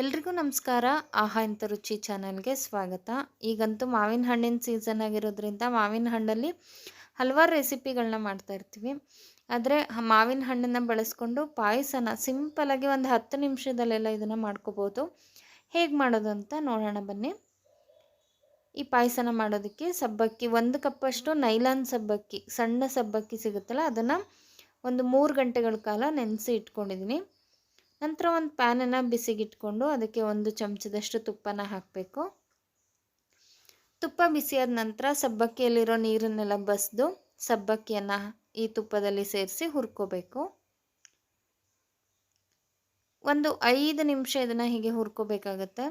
ಎಲ್ರಿಗೂ ನಮಸ್ಕಾರ. ಆಹಾ ಇಂಥ ರುಚಿ ಚಾನಲ್ಗೆ ಸ್ವಾಗತ. ಈಗಂತೂ ಮಾವಿನ ಹಣ್ಣಿನ ಸೀಸನ್ ಆಗಿರೋದ್ರಿಂದ ಮಾವಿನ ಹಣ್ಣಲ್ಲಿ ಹಲವಾರು ರೆಸಿಪಿಗಳನ್ನ ಮಾಡ್ತಾ ಇರ್ತೀವಿ. ಆದರೆ ಮಾವಿನ ಹಣ್ಣನ್ನು ಬಳಸ್ಕೊಂಡು ಪಾಯಸನ ಸಿಂಪಲಾಗಿ ಒಂದು ಹತ್ತು ನಿಮಿಷದಲ್ಲೆಲ್ಲ ಇದನ್ನು ಮಾಡ್ಕೋಬೋದು. ಹೇಗೆ ಮಾಡೋದು ಅಂತ ನೋಡೋಣ ಬನ್ನಿ. ಈ ಪಾಯಸನ ಮಾಡೋದಕ್ಕೆ ಸಬ್ಬಕ್ಕಿ ಒಂದು ಕಪ್ಪಷ್ಟು ನೈಲಾನ್ ಸಬ್ಬಕ್ಕಿ, ಸಣ್ಣ ಸಬ್ಬಕ್ಕಿ ಸಿಗುತ್ತಲ್ಲ ಅದನ್ನು ಒಂದು ಮೂರು ಗಂಟೆಗಳ ಕಾಲ ನೆನೆಸಿ ಇಟ್ಕೊಂಡಿದ್ದೀನಿ ನಂತರ ಒಂದು ಪ್ಯಾನನ್ನು ಬಿಸಿಗಿಟ್ಕೊಂಡು ಅದಕ್ಕೆ ಒಂದು ಚಮಚದಷ್ಟು ತುಪ್ಪನ ಹಾಕಬೇಕು. ತುಪ್ಪ ಬಿಸಿಯಾದ ನಂತರ ಸಬ್ಬಕ್ಕಿಯಲ್ಲಿರೋ ನೀರನ್ನೆಲ್ಲ ಬಸಿದು ಸಬ್ಬಕ್ಕಿಯನ್ನು ಈ ತುಪ್ಪದಲ್ಲಿ ಸೇರಿಸಿ ಹುರ್ಕೋಬೇಕು. ಒಂದು ಐದು ನಿಮಿಷ ಇದನ್ನು ಹೀಗೆ ಹುರ್ಕೋಬೇಕಾಗತ್ತೆ.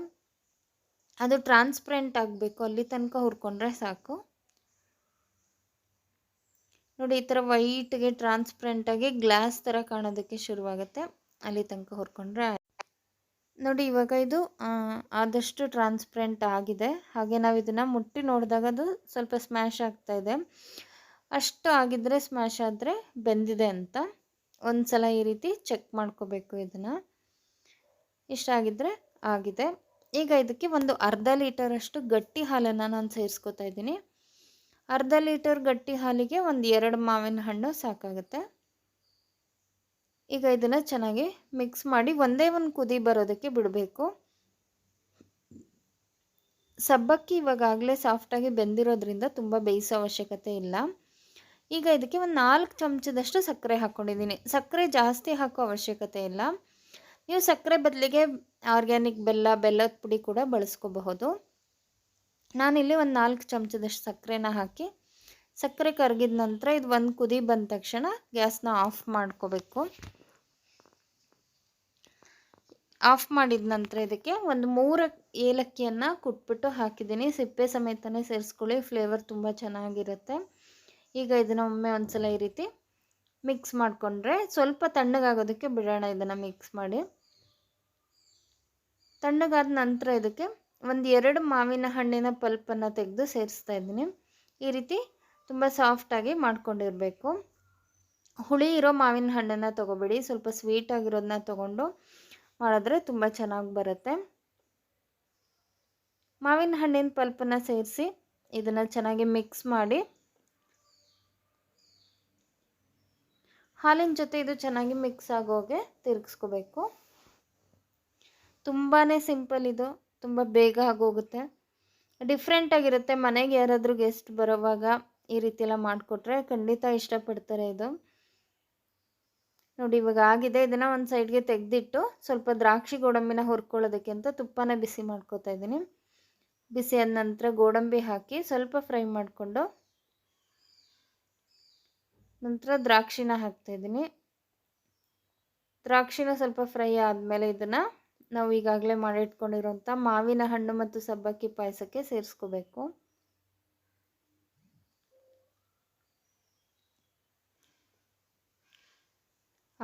ಅದು ಟ್ರಾನ್ಸ್ಪರೆಂಟ್ ಆಗಬೇಕು, ಅಲ್ಲಿ ತನಕ ಹುರ್ಕೊಂಡ್ರೆ ಸಾಕು. ನೋಡಿ, ಈ ಥರ ವೈಟ್ಗೆ ಟ್ರಾನ್ಸ್ಪರೆಂಟಾಗಿ ಗ್ಲಾಸ್ ಥರ ಕಾಣೋದಕ್ಕೆ ಶುರುವಾಗುತ್ತೆ. ಅಲ್ಲಿ ತನಕ ಹುರ್ಕೊಂಡ್ರೆ ನೋಡಿ, ಇವಾಗ ಇದು ಆದಷ್ಟು ಟ್ರಾನ್ಸ್ಪರೆಂಟ್ ಆಗಿದೆ. ಹಾಗೆ ನಾವು ಇದನ್ನು ಮುಟ್ಟಿ ನೋಡಿದಾಗ ಅದು ಸ್ವಲ್ಪ ಸ್ಮ್ಯಾಶ್ ಆಗ್ತಾ ಇದೆ. ಅಷ್ಟು ಆಗಿದ್ದರೆ ಸ್ಮ್ಯಾಶ್ ಆದರೆ ಬೆಂದಿದೆ ಅಂತ. ಒಂದು ಸಲ ಈ ರೀತಿ ಚೆಕ್ ಮಾಡ್ಕೋಬೇಕು ಇದನ್ನು. ಇಷ್ಟ ಆಗಿದ್ರೆ ಆಗಿದೆ. ಈಗ ಇದಕ್ಕೆ ಒಂದು ಅರ್ಧ ಲೀಟರಷ್ಟು ಗಟ್ಟಿ ಹಾಲನ್ನು ನಾನು ಸೇರಿಸ್ಕೊತಾ ಇದ್ದೀನಿ. ಅರ್ಧ ಲೀಟರ್ ಗಟ್ಟಿ ಹಾಲಿಗೆ ಒಂದು ಎರಡು ಮಾವಿನ ಹಣ್ಣು ಸಾಕಾಗುತ್ತೆ. ಈಗ ಇದನ್ನು ಚೆನ್ನಾಗಿ ಮಿಕ್ಸ್ ಮಾಡಿ ಒಂದೇ ಒಂದು ಕುದಿ ಬರೋದಕ್ಕೆ ಬಿಡಬೇಕು. ಸಬ್ಬಕ್ಕಿ ಇವಾಗಲೇ ಸಾಫ್ಟಾಗಿ ಬೆಂದಿರೋದ್ರಿಂದ ತುಂಬ ಬೇಯಿಸೋ ಅವಶ್ಯಕತೆ ಇಲ್ಲ. ಈಗ ಇದಕ್ಕೆ ಒಂದು ನಾಲ್ಕು ಚಮಚದಷ್ಟು ಸಕ್ಕರೆ ಹಾಕ್ಕೊಂಡಿದ್ದೀನಿ ಸಕ್ಕರೆ ಜಾಸ್ತಿ ಹಾಕೋ ಅವಶ್ಯಕತೆ ಇಲ್ಲ. ನೀವು ಸಕ್ಕರೆ ಬದಲಿಗೆ ಆರ್ಗ್ಯಾನಿಕ್ ಬೆಲ್ಲ, ಬೆಲ್ಲದ ಪುಡಿ ಕೂಡ ಬಳಸ್ಕೋಬಹುದು. ನಾನಿಲ್ಲಿ ಒಂದು ನಾಲ್ಕು ಚಮಚದಷ್ಟು ಸಕ್ಕರೆನ ಹಾಕಿ ಸಕ್ಕರೆ ಕರಗಿದ ನಂತರ ಇದು ಒಂದು ಕುದಿ ಬಂದ ತಕ್ಷಣ ಗ್ಯಾಸ್ನ ಆಫ್ ಮಾಡ್ಕೋಬೇಕು. ಆಫ್ ಮಾಡಿದ ನಂತರ ಇದಕ್ಕೆ ಒಂದು ಮೂರು ಏಲಕ್ಕಿಯನ್ನು ಕುಟ್ಬಿಟ್ಟು ಹಾಕಿದ್ದೀನಿ. ಸಿಪ್ಪೆ ಸಮೇತನೇ ಸೇರಿಸ್ಕೊಳ್ಳಿ ಫ್ಲೇವರ್ ತುಂಬ ಚೆನ್ನಾಗಿರುತ್ತೆ. ಈಗ ಇದನ್ನು ಒಮ್ಮೆ ಒಂದ್ಸಲ ಈ ರೀತಿ ಮಿಕ್ಸ್ ಮಾಡಿಕೊಂಡ್ರೆ ಸ್ವಲ್ಪ ತಣ್ಣಗಾಗೋದಕ್ಕೆ ಬಿಡೋಣ ಇದನ್ನು ಮಿಕ್ಸ್ ಮಾಡಿ. ತಣ್ಣಗಾದ ನಂತರ ಇದಕ್ಕೆ ಒಂದು ಎರಡು ಮಾವಿನ ಹಣ್ಣಿನ ಪಲ್ಪನ್ನು ತೆಗೆದು ಸೇರಿಸ್ತಾ ಇದ್ದೀನಿ. ಈ ರೀತಿ ತುಂಬ ಸಾಫ್ಟಾಗಿ ಮಾಡ್ಕೊಂಡಿರಬೇಕು. ಹುಳಿ ಇರೋ ಮಾವಿನ ಹಣ್ಣನ್ನು ತೊಗೋಬೇಡಿ. ಸ್ವಲ್ಪ ಸ್ವೀಟ್ ಆಗಿರೋದನ್ನ ತೊಗೊಂಡು ಮಾಡಿದ್ರೆ ತುಂಬ ಚೆನ್ನಾಗಿ ಬರುತ್ತೆ. ಮಾವಿನ ಹಣ್ಣಿನ ಪಲ್ಪನ್ನು ಸೇರಿಸಿ ಇದನ್ನು ಚೆನ್ನಾಗಿ ಮಿಕ್ಸ್ ಮಾಡಿ. ಹಾಲಿನ ಜೊತೆ ಇದು ಚೆನ್ನಾಗಿ ಮಿಕ್ಸ್ ಆಗೋಗೆ ತಿರುಗಿಸ್ಕೋಬೇಕು. ತುಂಬಾ ಸಿಂಪಲ್ ಇದು, ತುಂಬ ಬೇಗ ಆಗೋಗುತ್ತೆ. ಡಿಫ್ರೆಂಟಾಗಿರುತ್ತೆ ಮನೆಗೆ ಯಾರಾದರೂ ಗೆಸ್ಟ್ ಬರೋವಾಗ ಈ ರೀತಿಯೆಲ್ಲ ಮಾಡಿಕೊಟ್ರೆ ಖಂಡಿತ ಇಷ್ಟಪಡ್ತಾರೆ ಇದು. ನೋಡಿ, ಇವಾಗ ಆಗಿದೆ. ಇದನ್ನು ಒಂದು ಸೈಡ್ಗೆ ತೆಗೆದಿಟ್ಟು ಸ್ವಲ್ಪ ದ್ರಾಕ್ಷಿ ಗೋಡಂಬಿನ ಹುರ್ಕೊಳ್ಳೋದಕ್ಕೆ ಅಂತ ತುಪ್ಪನ ಬಿಸಿ ಮಾಡ್ಕೋತಾ ಇದ್ದೀನಿ. ಬಿಸಿ ಆದ ನಂತರ ಗೋಡಂಬಿ ಹಾಕಿ ಸ್ವಲ್ಪ ಫ್ರೈ ಮಾಡಿಕೊಂಡು ನಂತರ ದ್ರಾಕ್ಷಿನ ಹಾಕ್ತಾಯಿದ್ದೀನಿ ದ್ರಾಕ್ಷಿನ ಸ್ವಲ್ಪ ಫ್ರೈ ಆದಮೇಲೆ ಇದನ್ನು ನಾವು ಈಗಾಗಲೇ ಮಾಡಿಟ್ಕೊಂಡಿರೋಂಥ ಮಾವಿನ ಹಣ್ಣು ಮತ್ತು ಸಬ್ಬಕ್ಕಿ ಪಾಯಸಕ್ಕೆ ಸೇರಿಸ್ಕೋಬೇಕು.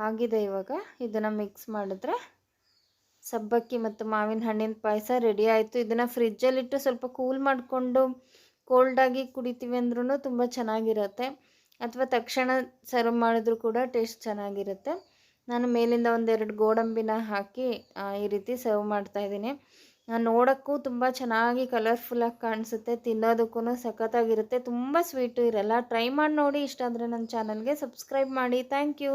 ಆಗಿದೆ ಇವಾಗ. ಇದನ್ನು ಮಿಕ್ಸ್ ಮಾಡಿದ್ರೆ ಸಬ್ಬಕ್ಕಿ ಮತ್ತು ಮಾವಿನ ಹಣ್ಣಿನ ಪಾಯಸ ರೆಡಿ ಆಯಿತು. ಇದನ್ನು ಫ್ರಿಜ್ಜಲ್ಲಿಟ್ಟು ಸ್ವಲ್ಪ ಕೂಲ್ ಮಾಡಿಕೊಂಡು ಕೋಲ್ಡಾಗಿ ಕುಡಿತೀವಿ ಅಂದ್ರೂ ತುಂಬ ಚೆನ್ನಾಗಿರುತ್ತೆ. ಅಥವಾ ತಕ್ಷಣ ಸರ್ವ್ ಮಾಡಿದ್ರೂ ಕೂಡ ಟೇಸ್ಟ್ ಚೆನ್ನಾಗಿರುತ್ತೆ. ನಾನು ಮೇಲಿಂದ ಒಂದೆರಡು ಗೋಡಂಬಿನ ಹಾಕಿ ಈ ರೀತಿ ಸರ್ವ್ ಮಾಡ್ತಾಯಿದ್ದೀನಿ ನೋಡೋಕ್ಕೂ ತುಂಬ ಚೆನ್ನಾಗಿ ಕಲರ್ಫುಲ್ಲಾಗಿ ಕಾಣಿಸುತ್ತೆ. ತಿನ್ನೋದಕ್ಕೂ ಸಖತ್ತಾಗಿರುತ್ತೆ. ತುಂಬ ಸ್ವೀಟು ಇರಲ್ಲ. ಟ್ರೈ ಮಾಡಿ ನೋಡಿ. ಇಷ್ಟ ಆದರೆ ನನ್ನ ಚಾನಲ್ಗೆ ಸಬ್ಸ್ಕ್ರೈಬ್ ಮಾಡಿ. Thank you